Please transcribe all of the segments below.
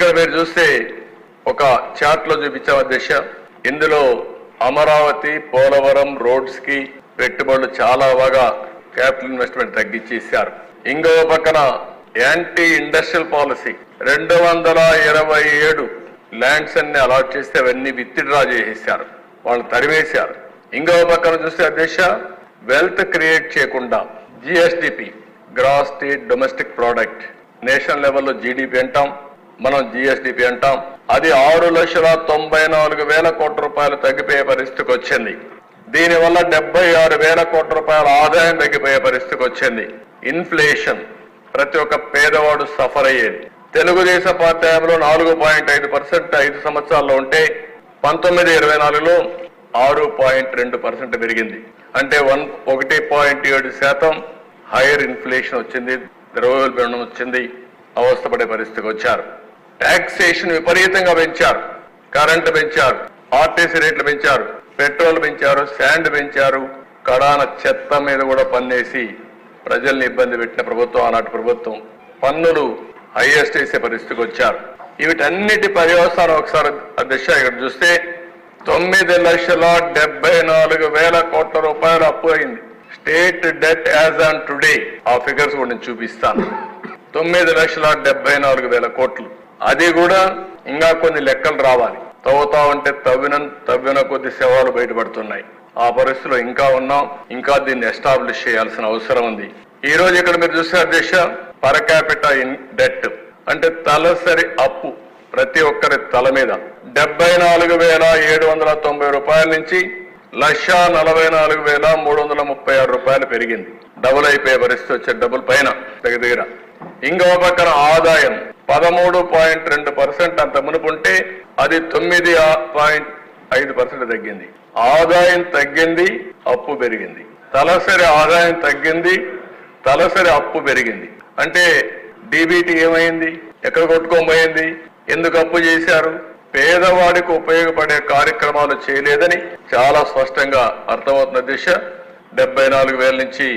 ఇక్కడ మీరు చూస్తే ఒక చార్ట్లో చూపించాం అధ్యక్ష. ఇందులో అమరావతి పోలవరం రోడ్స్కి పెట్టుబడులు చాలా బాగా క్యాపిటల్ ఇన్వెస్ట్మెంట్ తగ్గించేశారు. ఇంకో పక్కన యాంటీ ఇండస్ట్రియల్ పాలసీ రెండు వందల ఇరవై ఏడు ల్యాండ్స్ అన్ని అలాట్ చేస్తే అవన్నీ విత్డ్రా చేసేసారు వాళ్ళు తరివేశారు ఇంకో పక్కన చూస్తే అధ్యక్ష వెల్త్ క్రియేట్ చేయకుండా GSDP gross state domestic product national లెవెల్లో జీడిపి అంటాం. మనం జిఎస్డిపి అంటాం. అది ఆరు లక్షల తొంభై నాలుగు వేల కోట్ల రూపాయలు తగ్గిపోయే పరిస్థితికి వచ్చింది. దీనివల్ల డెబ్బై ఆరు వేల కోట్ల రూపాయల ఆదాయం తగ్గిపోయే పరిస్థితికి వచ్చింది. ఇన్ఫ్లేషన్ ప్రతి ఒక్క పేదవాడు సఫర్ అయ్యేది. తెలుగుదేశం పార్టీ హయాంలో నాలుగు పాయింట్ ఐదు పర్సెంట్ ఐదు సంవత్సరాల్లో ఉంటే పంతొమ్మిది ఇరవై నాలుగులో ఆరు పాయింట్ రెండు పర్సెంట్ పెరిగింది. అంటే వన్ ఒకటి పాయింట్ ఏడు శాతం హైయర్ ఇన్ఫ్లేషన్ వచ్చింది. ద్రవ్యోల్బణం వచ్చింది. అవస్థపడే పరిస్థితికి వచ్చారు. టాక్సేషన్ విపరీతంగా పెంచారు. కరెంటు పెంచారు. ఆర్టీసీ రేట్లు పెంచారు. పెట్రోల్ పెంచారు శాండ్ పెంచారు. కడాన చెత్త మీద కూడా పన్నేసి ప్రజల్ని ఇబ్బంది పెట్టిన ప్రభుత్వం ఆనాటి ప్రభుత్వం పన్నులు హైయెస్ట్ చేసే పరిస్థితికి వచ్చారు. వీటన్నిటి పర్యవసానం ఒకసారి అధ్యక్ష ఇక్కడ చూస్తే తొమ్మిది లక్షల డెబ్బై నాలుగు వేల కోట్ల రూపాయలు అప్పు అయింది. State debt as on today. ఆ ఫిగర్స్ కూడా నేను చూపిస్తాను. తొమ్మిది లక్షల డెబ్బై నాలుగు వేల కోట్లు. అది కూడా ఇంకా కొన్ని లెక్కలు రావాలి. తవ్వుతా ఉంటే తవ్విన తవ్విన కొద్ది సేవలు బయటపడుతున్నాయి. ఆ పరిస్థితిలో ఇంకా ఉన్నాం. ఇంకా దీన్ని ఎస్టాబ్లిష్ చేయాల్సిన అవసరం ఉంది. ఈ రోజు ఇక్కడ మీరు చూస్తే అధ్యక్ష పర్ క్యాపిటల్ ఇన్ డెట్ అంటే తలసరి అప్పు ప్రతి ఒక్కరి తల మీద. డెబ్బై నాలుగు వేల ఏడు వందల తొంభై రూపాయల నుంచి లక్ష నలభై నాలుగు వేల మూడు వందల ముప్పై ఆరు రూపాయలు పెరిగింది. డబుల్ అయిపోయే పరిస్థితి వచ్చే డబుల్ పైన దగ్గర దగ్గర. ఇంకో పక్కన ఆదాయం పదమూడు పాయింట్ రెండు పర్సెంట్ అంత మునుపుంటే అది తొమ్మిది పాయింట్ ఐదు పర్సెంట్ తగ్గింది. ఆదాయం తగ్గింది అప్పు పెరిగింది. తలసరి ఆదాయం తగ్గింది తలసరి అప్పు పెరిగింది. అంటే డీబీటీ ఏమైంది? ఎక్కడ కొట్టుకోబోయింది? ఎందుకు అప్పు చేశారు? పేదవాడికి ఉపయోగపడే కార్యక్రమాలు చేయలేదని చాలా స్పష్టంగా అర్థమవుతున్న దిశ డెబ్బై నాలుగు వేల నుంచి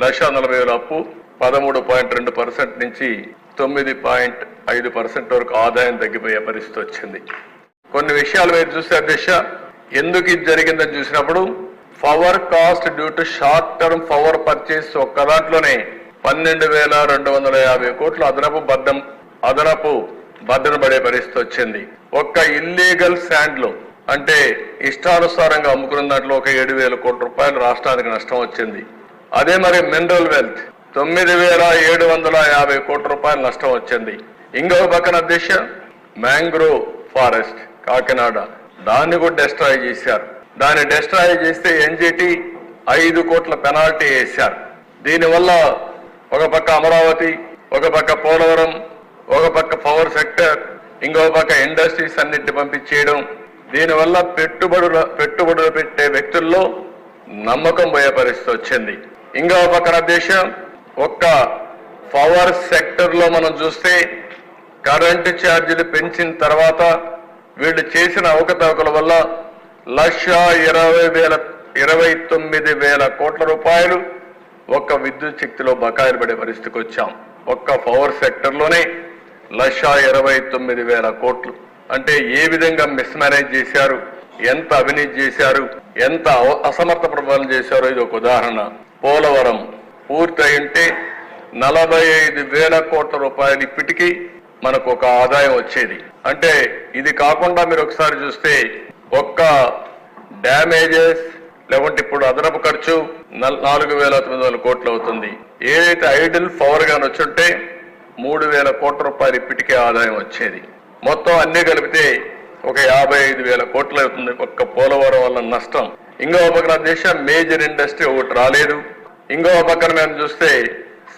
లక్ష నలభై వేల అప్పు పదమూడు పాయింట్ రెండు పర్సెంట్ నుంచి తొమ్మిది పాయింట్ ఐదు పర్సెంట్ వరకు ఆదాయం తగ్గిపోయే పరిస్థితి వచ్చింది. కొన్ని విషయాలు మీరు చూస్తే అధ్యక్ష ఎందుకు ఇది జరిగిందని చూసినప్పుడు power cost due to short term power purchase ఒక్క దాంట్లోనే పన్నెండు వేల రెండు వందల యాభై కోట్లు అదనపు బద్దం అదనపు బద్దన పడే పరిస్థితి వచ్చింది. ఒక్క ఇల్లీగల్ శాండ్లో అంటే ఇష్టానుసారంగా అమ్ముకున్న దాంట్లో ఒక ఏడు వేల కోట్ల రూపాయలు రాష్ట్రానికి నష్టం వచ్చింది. అదే మరి మినరల్ వెల్త్ తొమ్మిది వేల ఏడు వందల యాభై కోట్ల రూపాయలు నష్టం వచ్చింది. ఇంకో పక్కన దిశ మ్యాంగ్రోవ్ ఫారెస్ట్ కాకినాడ. దాన్ని కూడా డెస్ట్రాయ్ చేశారు. దాన్ని డెస్ట్రాయ్ చేస్తే ఎన్జిటి ఐదు కోట్ల పెనాల్టీ వేశారు. దీనివల్ల ఒక పక్క అమరావతి ఒక పక్క పోలవరం ఒక పక్క పవర్ సెక్టర్ ఇంకో పక్క ఇండస్ట్రీస్ అన్నిటి పంపించేయడం. దీనివల్ల పెట్టుబడుల పెట్టుబడులు పెట్టే వ్యక్తుల్లో నమ్మకం పోయే పరిస్థితి వచ్చింది. ఇంకో పక్కన దేశం ఒక్క పవర్ సెక్టర్లో మనం చూస్తే కరెంటు ఛార్జీలు పెంచిన తర్వాత వీళ్ళు చేసిన అవకతవకల వల్ల లక్ష ఇరవై వేల ఇరవై తొమ్మిది వేల కోట్ల రూపాయలు ఒక్క విద్యుత్ శక్తిలో బకాయిలు పడే పరిస్థితికి వచ్చాం. ఒక్క పవర్ సెక్టర్లోనే లక్ష ఇరవై తొమ్మిది వేల కోట్లు. అంటే ఏ విధంగా మిస్మేనేజ్ చేశారు? ఎంత అవినీతి చేశారు? ఎంత అవ- అసమర్థ ప్రమాణం చేశారో ఇది ఒక ఉదాహరణ. పోలవరం పూర్తయి ఉంటే నలభై ఐదు వేల కోట్ల రూపాయలు ఇప్పటికీ మనకు ఒక ఆదాయం వచ్చేది. అంటే ఇది కాకుండా మీరు ఒకసారి చూస్తే ఒక్క డ్యామేజెస్ లేకుంటే ఇప్పుడు అదనపు ఖర్చు నల్- నాలుగు వేల తొమ్మిది వందల కోట్లు అవుతుంది. ఏదైతే ఐడిల్ పవర్గా వచ్చుంటే మూడు వేల కోట్ల రూపాయలు ఇప్పటికే ఆదాయం వచ్చేది. మొత్తం అన్ని కలిపితే ఒక యాభై ఐదు వేల కోట్లు అవుతుంది ఒక్క పోలవరం వల్ల నష్టం. ఇంకో పక్కన దేశం మేజర్ ఇండస్ట్రీ ఒకటి రాలేదు. ఇంకో పక్కన మేము చూస్తే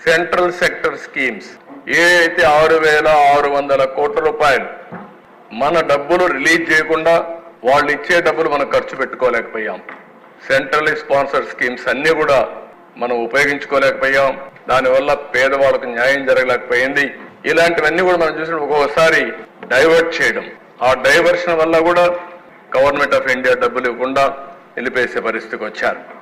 సెంట్రల్ సెక్టర్ స్కీమ్స్. ఏదైతే ఆరు వేల ఆరు వందల కోట్ల రూపాయలు మన డబ్బులు రిలీజ్ చేయకుండా వాళ్ళు ఇచ్చే డబ్బులు మనం ఖర్చు పెట్టుకోలేకపోయాం. సెంట్రల్ స్పాన్సర్ స్కీమ్స్ అన్ని కూడా మనం ఉపయోగించుకోలేకపోయాం. దానివల్ల పేదవాళ్ళకు న్యాయం జరగలేకపోయింది. ఇలాంటివన్నీ కూడా మనం చూసిన ఒక్కొక్కసారి డైవర్ట్ చేయడం. ఆ డైవర్షన్ వల్ల కూడా గవర్నమెంట్ ఆఫ్ ఇండియా డబ్బులు ఇవ్వకుండా నిలిపేసే పరిస్థితికి వచ్చారు.